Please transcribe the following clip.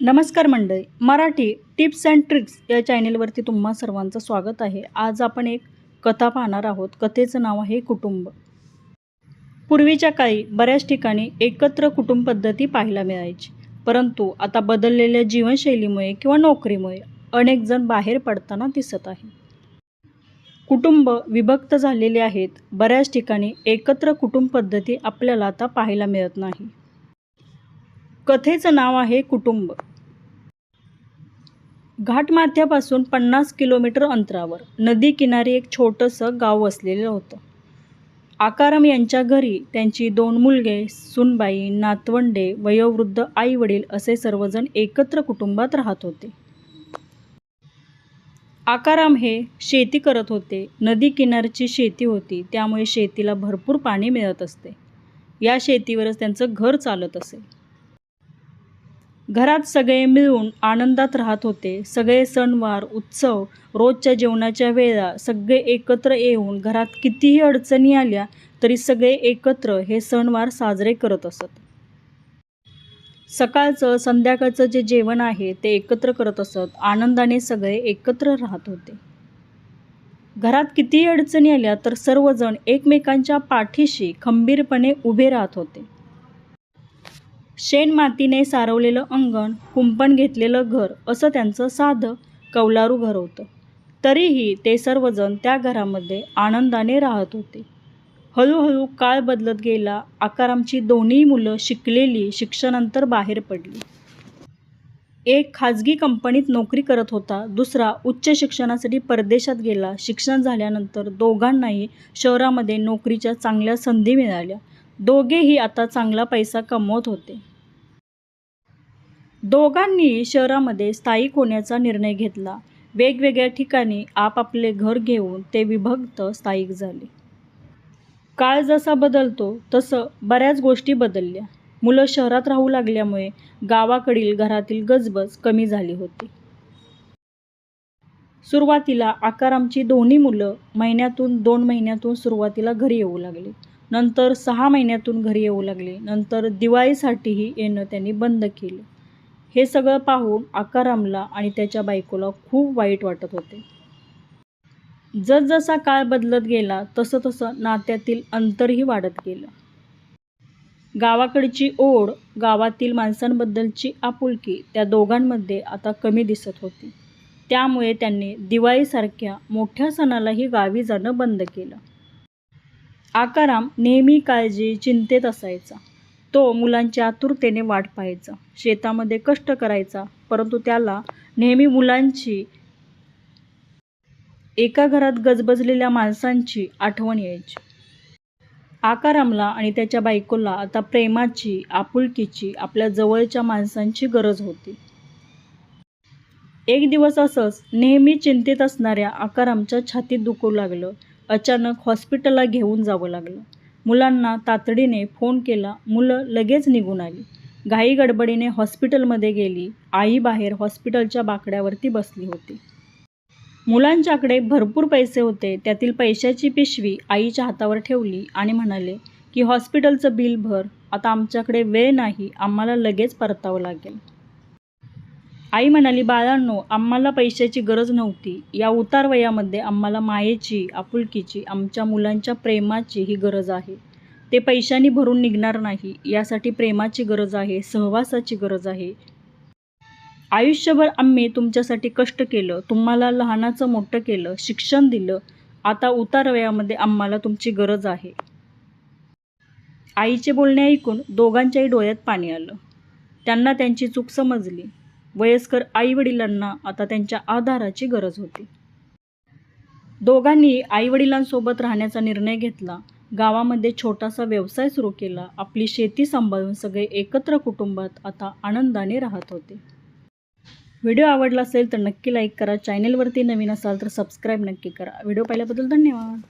नमस्कार मंडळी Marathi tips and tricks या चॅनेलवरती तुम्हा सर्वांचं स्वागत आहे. आज आपण एक कथा पाहणार आहोत. कथेचं नाव आहे कुटुंब. पूर्वीच्या काळी बऱ्याच ठिकाणी एकत्र कुटुंब पद्धती पाहायला मिळायची. परंतु आता बदललेल्या जीवनशैलीमुळे किंवा नोकरीमुळे अनेक जण बाहेर पडताना दिसत आहे. कुटुंब विभक्त झालेले आहेत. बऱ्याच ठिकाणी एकत्र कुटुंब पद्धती आपल्याला आता पाहायला मिळत नाही. कथेचं नाव आहे कुटुंब. घाटमाथ्यापासून पन्नास किलोमीटर अंतरावर नदी किनारी एक छोटंसं गाव वसलेलं होतं. आकाराम यांच्या घरी त्यांची दोन मुलगे सुनबाई नातवंडे वयोवृद्ध आई वडील असे सर्वजण एकत्र कुटुंबात राहत होते. आकाराम हे शेती करत होते. नदी किनारची शेती होती त्यामुळे शेतीला भरपूर पाणी मिळत असते. या शेतीवरच त्यांचं घर चालत असे. घरात सगळे मिळून आनंदात राहत होते. सगळे सणवार उत्सव रोजच्या जेवणाच्या वेळा सगळे एकत्र येऊन घरात कितीही अडचणी आल्या तरी सगळे एकत्र हे सणवार साजरे करत असत. सकाळचं संध्याकाळचं जे जेवण आहे ते एकत्र करत असत. आनंदाने सगळे एकत्र राहत होते. घरात कितीही अडचणी आल्या तर सर्वजण एकमेकांच्या पाठीशी खंबीरपणे उभे राहत होते. शेणमातीने सारवलेलं अंगण कुंपण घेतलेलं घर असं त्यांचं साधं कौलारू घर होतं. तरीही ते सर्वजण त्या घरामध्ये आनंदाने राहत होते. हळूहळू काळ बदलत गेला आकारामची दोन्ही मुलं शिकलेली शिक्षणानंतर बाहेर पडली. एक खाजगी कंपनीत नोकरी करत होता दुसरा उच्च शिक्षणासाठी परदेशात गेला. शिक्षण झाल्यानंतर दोघांनाही शहरामध्ये नोकरीच्या चांगल्या संधी मिळाल्या. दोघेही आता चांगला पैसा कमवत होते. दोघांनी शहरामध्ये स्थायिक होण्याचा निर्णय घेतला. वेगवेगळ्या ठिकाणी आपापले घर घेऊन ते विभक्त स्थायिक झाले. काळ जसा बदलतो तसं बऱ्याच गोष्टी बदलल्या. मुलं शहरात राहू लागल्यामुळे गावाकडील घरातील गजबज कमी झाली होती. सुरुवातीला आकारामची दोन्ही मुलं महिन्यातून दोन महिन्यातून सुरुवातीला घरी येऊ लागली. नंतर सहा महिन्यातून घरी येऊ लागले. नंतर दिवाळीसाठीही येणं त्यांनी बंद केलं. हे सगळं पाहून आकारामला आणि त्याच्या बायकोला खूप वाईट वाटत होते. जसजसा काळ बदलत गेला तसं तसं नात्यातील अंतरही वाढत गेलं. गावाकडची ओढ गावातील माणसांबद्दलची आपुलकी त्या दोघांमध्ये आता कमी दिसत होती. त्यामुळे त्यांनी दिवाळीसारख्या मोठ्या सणालाही गावी जाणं बंद केलं. आकाराम नेहमी काळजी चिंतेत असायचा. तो मुलांच्या आतुरतेने वाट पाहायचा. शेतामध्ये कष्ट करायचा परंतु त्याला नेहमी मुलांची एका घरात गजबजलेल्या माणसांची आठवण यायची. आकारामला आणि त्याच्या बायकोला आता प्रेमाची आपुलकीची आपल्या जवळच्या माणसांची गरज होती. एक दिवस असंच नेहमी चिंतेत असणाऱ्या आकारामच्या छातीत दुखू लागलं. अचानक हॉस्पिटलला घेऊन जावं लागलं. मुलांना तातडीने फोन केला मुलं लगेच निघून आली. घाई गडबडीने हॉस्पिटलमध्ये गेली आई बाहेर हॉस्पिटलच्या बाकड्यावरती बसली होती. मुलांच्याकडे भरपूर पैसे होते त्यातील पैशाची पिशवी आईच्या हातावर ठेवली आणि म्हणाले की हॉस्पिटलचं बिल भर आता आमच्याकडे वेळ नाही आम्हाला लगेच परतावं लागेल. आई म्हणाली बाळांनो आम्हाला पैशाची गरज नव्हती. या उतार वयामध्ये आम्हाला मायेची आपुलकीची आमच्या मुलांच्या प्रेमाची ही गरज आहे. ते पैशांनी भरून निघणार नाही. यासाठी प्रेमाची गरज आहे सहवासाची गरज आहे. आयुष्यभर आम्ही तुमच्यासाठी कष्ट केलं तुम्हाला लहानाचं मोठं केलं शिक्षण दिलं. आता उतार वयामध्ये आम्हाला तुमची गरज आहे. आईचे बोलणे ऐकून दोघांच्याही डोळ्यात पाणी आलं. त्यांना त्यांची चूक समजली. वयस्कर आईवडिलांना आता त्यांच्या आधाराची गरज होती. दोघांनी आईवडिलांसोबत राहण्याचा निर्णय घेतला. गावामध्ये छोटासा व्यवसाय सुरू केला. आपली शेती सांभाळून सगळे एकत्र कुटुंबात आता आनंदाने राहत होते. व्हिडिओ आवडला असेल तर नक्की लाईक करा. चॅनेलवरती नवीन असाल तर सबस्क्राईब नक्की करा. व्हिडिओ पाहिल्याबद्दल धन्यवाद.